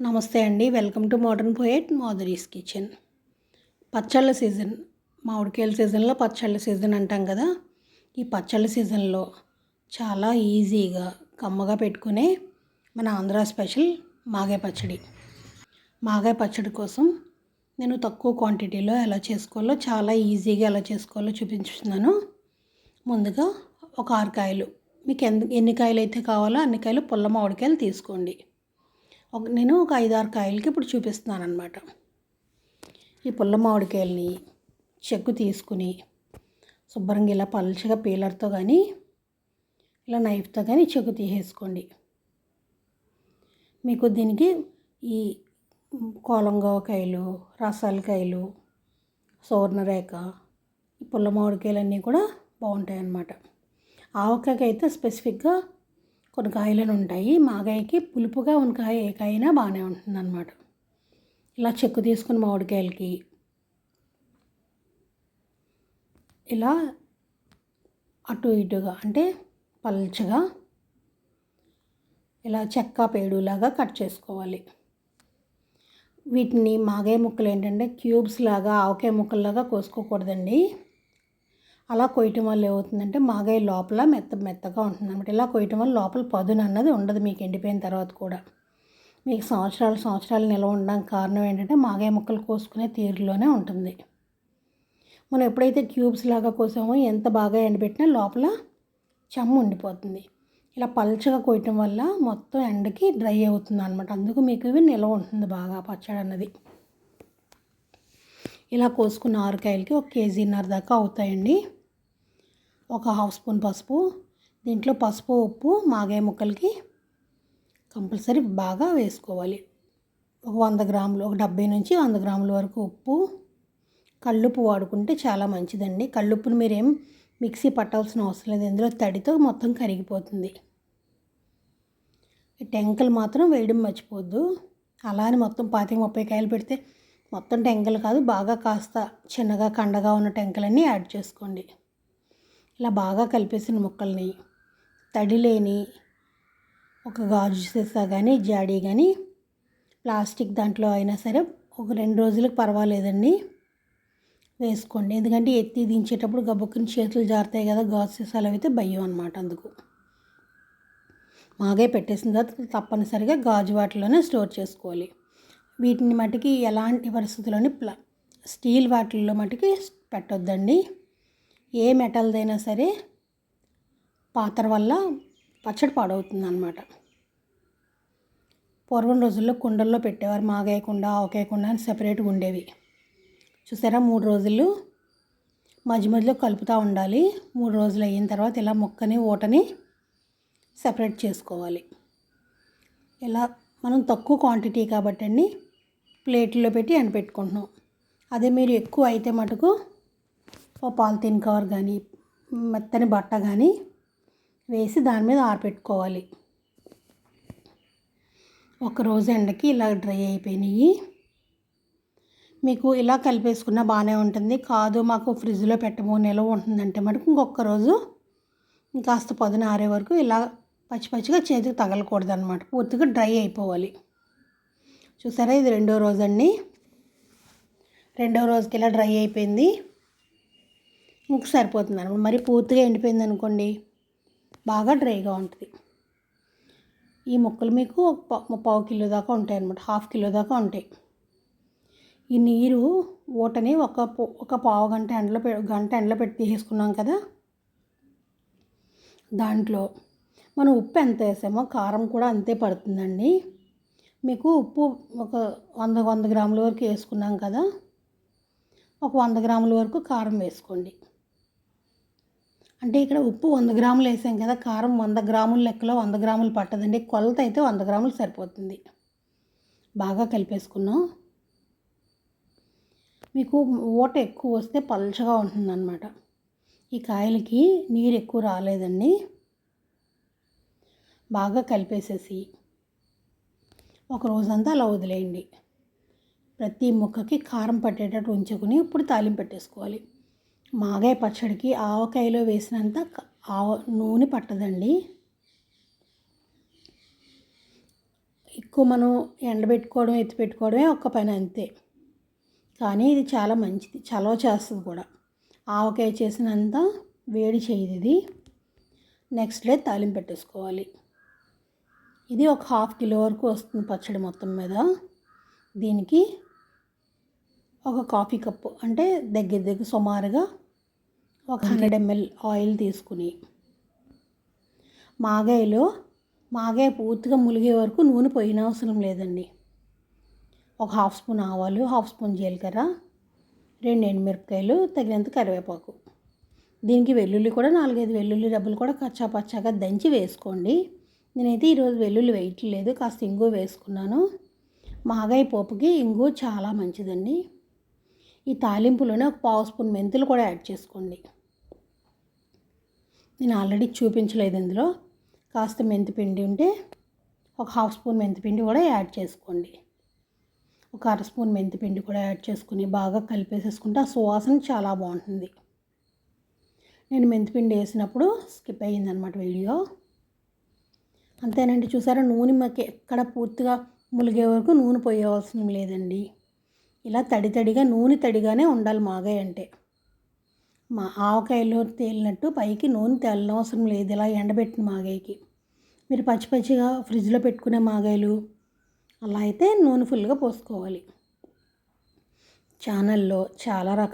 నమస్తే అండి. Welcome to modern poet Madhuri's kitchen. పచ్చళ్ళ సీజన్. మామిడికాయల సీజన్లో పచ్చళ్ళ సీజన్ అంటాం కదా. ఈ పచ్చళ్ళ సీజన్లో చాలా ఈజీగా కమ్మగా పెట్టుకునే మన ఆంధ్ర స్పెషల్ మాగాయ పచ్చడి. మాగాయ పచ్చడి కోసం నేను తక్కువ క్వాంటిటీలో ఎలా చేసుకోవాలో చాలా ఈజీగా ఎలా చేసుకోవాలో చూపించుతున్నాను. ముందుగా ఒక ఆరు కాయలు. మీకు ఎన్ని ఎన్ని కాయలు అయితే కావాలో అన్ని కాయలు పుల్ల మామిడికాయలు తీసుకోండి. ఒక నేను ఒక ఐదారు కాయలకి ఇప్పుడు చూపిస్తున్నాను అనమాట ఈ పుల్ల మామిడికాయలని చెక్కు తీసుకుని శుభ్రంగా ఇలా పలుచగా పీలర్తో కానీ ఇలా నైఫ్తో కానీ చెక్కు తీసేసుకోండి. మీకు దీనికి ఈ కోలంగావకాయలు రసాలకాయలు సువర్ణరేఖ ఈ పుల్ల మామిడికాయలన్నీ కూడా బాగుంటాయి అన్నమాట ఆవకాయకి అయితే స్పెసిఫిక్గా కొన్ని కాయలను ఉంటాయి. మాగాయకి పులుపుగా ఉన్న కాయ ఏ కాయనా బాగానే ఉంటుంది అనమాట ఇలా చెక్కు తీసుకుని మామిడికాయలకి ఇలా అటు ఇటుగా అంటే పల్చగా ఇలా చెక్క పేడులాగా కట్ చేసుకోవాలి. వీటిని మాగాయ ముక్కలు ఏంటంటే క్యూబ్స్ లాగా ఆవకాయ ముక్కల్లాగా కోసుకోకూడదండి. అలా కొయ్యటం వల్ల ఏమవుతుందంటే మాగాయ లోపల మెత్త మెత్తగా ఉంటుంది అనమాట ఇలా కొయ్యటం వల్ల లోపల పదును అన్నది ఉండదు మీకు ఎండిపోయిన తర్వాత కూడా. మీకు సంవత్సరాలు సంవత్సరాలు నిల్వ ఉండడానికి కారణం ఏంటంటే మాగాయ ముక్కలు కోసుకునే తీరులోనే ఉంటుంది. మనం ఎప్పుడైతే క్యూబ్స్ లాగా కోసామో ఎంత బాగా ఎండబెట్టినా లోపల చెమ్ము ఉండిపోతుంది. ఇలా పల్చగా కొయ్యటం వల్ల మొత్తం ఎండకి డ్రై అవుతుంది అనమాట అందుకు మీకు ఇవి నిల్వ ఉంటుంది బాగా పచ్చడి అన్నది. ఇలా కోసుకున్న ఆరుకాయలకి ఒక కేజీన్నర దాకా అవుతాయండి. ఒక హాఫ్ స్పూన్ పసుపు దీంట్లో పసుపు ఉప్పు మాగాయ ముక్కలకి కంపల్సరీ బాగా వేసుకోవాలి. ఒక వంద గ్రాములు ఒక డెబ్బై నుంచి వంద గ్రాముల వరకు ఉప్పు కల్లుప్పు వాడుకుంటే చాలా మంచిదండి. కళ్ళుప్పును మీరేం మిక్సీ పట్టాల్సిన అవసరం లేదు. ఇందులో తడితో మొత్తం కరిగిపోతుంది. టెంకలు మాత్రం వేయడం మర్చిపోద్దు. అలానే మొత్తం పాతిక ముప్పై కాయలు పెడితే మొత్తం టెంకలు కాదు బాగా కాస్త చిన్నగా కండగా ఉన్న టెంకలన్నీ యాడ్ చేసుకోండి. ఇలా బాగా కలిపేసిన ముక్కల్ని తడి లేని ఒక గాజు సీసా కానీ జాడీ కానీ ప్లాస్టిక్ దాంట్లో అయినా సరే ఒక రెండు రోజులకు పర్వాలేదండి. వేసుకోండి. ఎందుకంటే ఎత్తి దించేటప్పుడు గబుక్కుని చేతులు జారుతాయి కదా గాజు సీసాలు అయితే భయం అనమాట అందుకు. మాగే పెట్టేసిన తర్వాత తప్పనిసరిగా గాజు వాటిలోనే స్టోర్ చేసుకోవాలి. వీటిని మటుకి ఎలాంటి పరిస్థితుల్లోని ప్లా స్టీల్ వాటిల్లో మటుకి పెట్టొద్దండి. ఏ మెటల్దైనా సరే పాత్ర వల్ల పచ్చడి పాడవుతుంది అనమాట పూర్వం రోజుల్లో కుండల్లో పెట్టేవారు మాగాయకుండా ఆవకాయకుండా అని సెపరేట్గా ఉండేవి. చూసారా మూడు రోజులు మధ్య మధ్యలో కలుపుతూ ఉండాలి. మూడు రోజులు అయిన తర్వాత ఇలా మొక్కని ఊటని సెపరేట్ చేసుకోవాలి. ఇలా మనం తక్కువ క్వాంటిటీ కాబట్టి అండి ప్లేట్లో పెట్టి ఎండపెట్టుకుంటున్నాం అదే మీరు ఎక్కువ అయితే మటుకు పాలిథిన్ కవర్ కానీ మెత్తని బట్ట కానీ వేసి దాని మీద ఆరపెట్టుకోవాలి. ఒకరోజు ఎండకి ఇలా డ్రై అయిపోయినాయి. మీకు ఇలా కలిపేసుకున్న బాగానే ఉంటుంది. కాదు మాకు ఫ్రిడ్జ్లో పెట్టము నిలవ ఉంటుందంటే మటుకు ఇంకొక రోజు ఇంకాస్త పొద్దున ఆరే వరకు ఇలా పచ్చి పచ్చిగా చేతికి తగలకూడదు అనమాట పూర్తిగా డ్రై అయిపోవాలి. చూసారా? ఇది రెండో రోజు అండి రెండో రోజుకి ఇలా డ్రై అయిపోయింది. ఇంక సరిపోతుంది అనమాట మరి పూర్తిగా ఎండిపోయింది అనుకోండి బాగా డ్రైగా ఉంటుంది. ఈ ముక్కలు మీకు పావు కిలో దాకా ఉంటాయి అనమాట హాఫ్ కిలో దాకా ఉంటాయి. ఈ నీరు ఊటని ఒక ఒక పావు గంట ఎండలో గంట ఎండలో పెట్టి తీసేసుకున్నాం కదా దాంట్లో మనం ఉప్పు ఎంత వేసామో కారం కూడా అంతే పడుతుందండి. మీకు ఉప్పు ఒక వంద వంద గ్రాముల వరకు వేసుకున్నాం కదా ఒక వంద గ్రాముల వరకు కారం వేసుకోండి. అంటే ఇక్కడ ఉప్పు వంద గ్రాములు వేసాం కదా కారం వంద గ్రాముల లెక్కలో వంద గ్రాములు పట్టదండి. కొలత అయితే వంద గ్రాములు సరిపోతుంది. బాగా కలిపేసుకున్నాం. మీకు ఊట ఎక్కువ వస్తే పల్చగా ఉంటుందన్నమాట. ఈ కాయలకి నీరు ఎక్కువ రాలేదండి. బాగా కలిపేసేసి ఒక రోజంతా అలా వదిలేయండి. ప్రతి ముక్కకి కారం పట్టేటట్టు ఉంచుకుని ఇప్పుడు తాలింపు పెట్టేసుకోవాలి. మాగాయ పచ్చడికి ఆవకాయలో వేసినంత ఆవ నూనె పట్టదండి. ఎక్కువ మనం ఎండబెట్టుకోవడం ఎత్తిపెట్టుకోవడమే ఒక్క పని అంతే. కానీ ఇది చాలా మంచిది చలవ చేస్తుంది కూడా. ఆవకాయ చేసినంత వేడి చేయదు ఇది. నెక్స్ట్ డే తాలింపు పెట్టేసుకోవాలి. ఇది ఒక హాఫ్ కిలో వరకు వస్తుంది పచ్చడి మొత్తం మీద. దీనికి ఒక కాఫీ కప్పు అంటే దగ్గర దగ్గర సుమారుగా ఒక హండ్రెడ్ ఎంఎల్ ఆయిల్ తీసుకుని మాగాయలో మాగాయ పూర్తిగా ములిగే వరకు నూనె పోయిన అవసరం లేదండి. ఒక హాఫ్ స్పూన్ ఆవాలు హాఫ్ స్పూన్ జీలకర్ర రెండు ఎండుమిరపకాయలు తగినంత కరివేపాకు. దీనికి వెల్లుల్లి కూడా నాలుగైదు వెల్లుల్లి డబ్బులు కూడా కచ్చా పచ్చాగా దంచి వేసుకోండి. నేనైతే ఈరోజు వెల్లుల్లి వేయట్లేదు కాస్త ఇంగు వేసుకున్నాను. మాగాయ పోపుకి ఇంగు చాలా మంచిదండి. ఈ తాలింపులోనే ఒక పావు స్పూన్ మెంతులు కూడా యాడ్ చేసుకోండి. నేను ఆల్రెడీ చూపించలేదు ఇందులో. కాస్త మెంతిపిండి ఉంటే ఒక హాఫ్ స్పూన్ మెంతిపిండి కూడా యాడ్ చేసుకోండి. ఒక అర స్పూన్ మెంతిపిండి కూడా యాడ్ చేసుకుని బాగా కలిపేసేసుకుంటే ఆ సువాసన చాలా బాగుంటుంది. నేను మెంతిపిండి వేసినప్పుడు స్కిప్ అయ్యిందనమాట వీడియో. అంతేనండి చూసారా? నూనె మాకు ఎక్కడ పూర్తిగా ములిగే వరకు నూనె పోయవలసిన లేదండి. ఇలా తడి తడిగా నూనె తడిగానే ఉండాలి మాగాయ అంటే. మా ఆవకాయలో తేలినట్టు పైకి నూనె తేలనవసరం అవసరం లేదు. ఇలా ఎండబెట్టిన మాగాయకి. మీరు పచ్చి పచ్చిగా ఫ్రిడ్జ్లో పెట్టుకునే మాగాయలు. అలా అయితే నూనె ఫుల్గా పోసుకోవాలి. ఛానల్లో చాలా రకాల